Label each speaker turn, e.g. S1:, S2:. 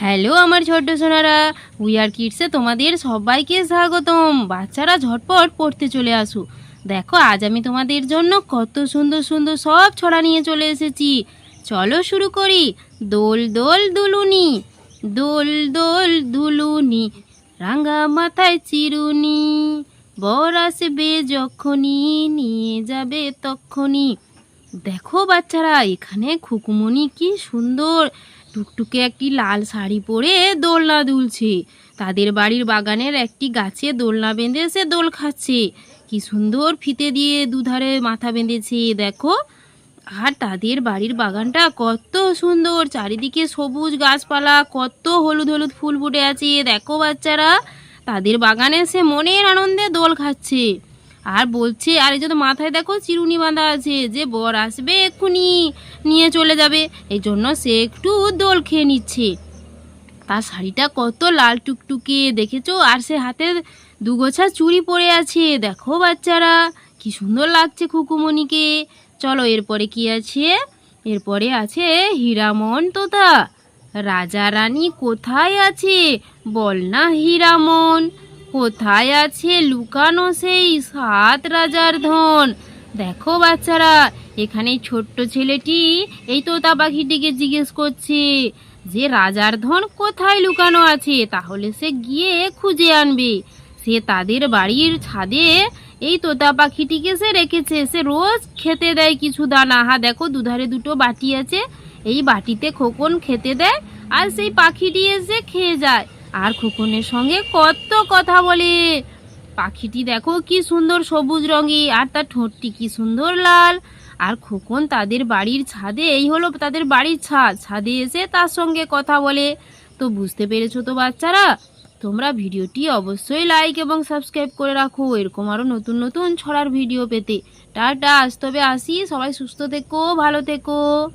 S1: Hello আমার ছোট্ট Sonara we are কিডসে তোমাদের সবাইকে স্বাগতম। বাচ্চারা ঝটপট পড়তে চলে আসো দেখো, আজ আমি তোমাদের জন্য কত সুন্দর সুন্দর সব ছড়া নিয়ে চলে এসেছি। চলো শুরু করি। দোল দোল, দুলুনি। দোল দোল, দুলুনি। রাঙা মাথায় চিরুনি। বর আসবে যখনই, নিয়ে যাবে তখনই। দেখো বাচ্চারা, এখানে খুকুমনি কি সুন্দর। টুকটুকে একটি লাল শাড়ি পরে দোলনা দুলছে। তাদের বাড়ির বাগানের একটি গাছে দোলনা বেঁধে সে দোল খাচ্ছে। কি সুন্দর ফিতে দিয়ে দুধারে মাথা বেঁধেছে, দেখো। আর তাদের বাড়ির বাগানটা কত সুন্দর, চারিদিকে সবুজ গাছপালা, কত হলুদ হলুদ ফুল ফুটে আছে। দেখো বাচ্চারা, তাদের বাগানে সে মনের আনন্দে দোল খাচ্ছে। আর বলছে, আর এই যে তো মাথায় দেখো, চিরুনি বাঁধা আছে, যে বর আসবে এক্ষুনি নিয়ে চলে যাবে। এই জন্য সে একটু দোল খেয়ে নিচ্ছে। তার শাড়িটা কত লাল টুকটুকে, দেখেছ? আর সে হাতে দুগোছা চুড়ি পরে আছে। দেখো বাচ্চারা, কি সুন্দর লাগছে খুকুমণিকে। চলো, এরপরে কি আছে? এরপরে আছে হীরামন তোতা। রাজা রানী কোথায় আছে? বল না হীরামন। কোথায় আছে লুকানো সেই সাত রাজার ধন? দেখো বাচ্চারা, এখানে ছোট্ট ছেলেটি এই তোতা পাখিটিকে জিজ্ঞেস করছে, যে রাজার ধন কোথায় লুকানো আছে? তাহলে সে গিয়ে খুঁজে আনবে। সে তাদের বাড়ির ছাদে এই তোতা পাখিটিকে সে রেখেছে। সে রোজ খেতে দেয় কিছু দানা। হা দেখো, দুধারে দুটো বাটি আছে। এই বাটিতে খোকন খেতে দেয় আর সেই পাখিটি এসে খেয়ে যায়। আর খোকনের সঙ্গে কত কথা বলে। পাখিটি দেখো কি সুন্দর সবুজ রঙে, আর তার ঠোঁটটি কি সুন্দর লাল। আর খোকন তাদের বাড়ির ছাদে, এই হলো তাদের বাড়ির ছাদ, ছাদে এসে তার সঙ্গে কথা বলে। তো বুঝতে পেরেছ তো বাচ্চারা? তোমরা ভিডিওটি অবশ্যই লাইক এবং সাবস্ক্রাইব করে রাখো। এরকম আরও নতুন নতুন ছড়ার ভিডিও পেতে। টাটা, আজ তবে আসি। সবাই সুস্থ থেকো, ভালো থেকো।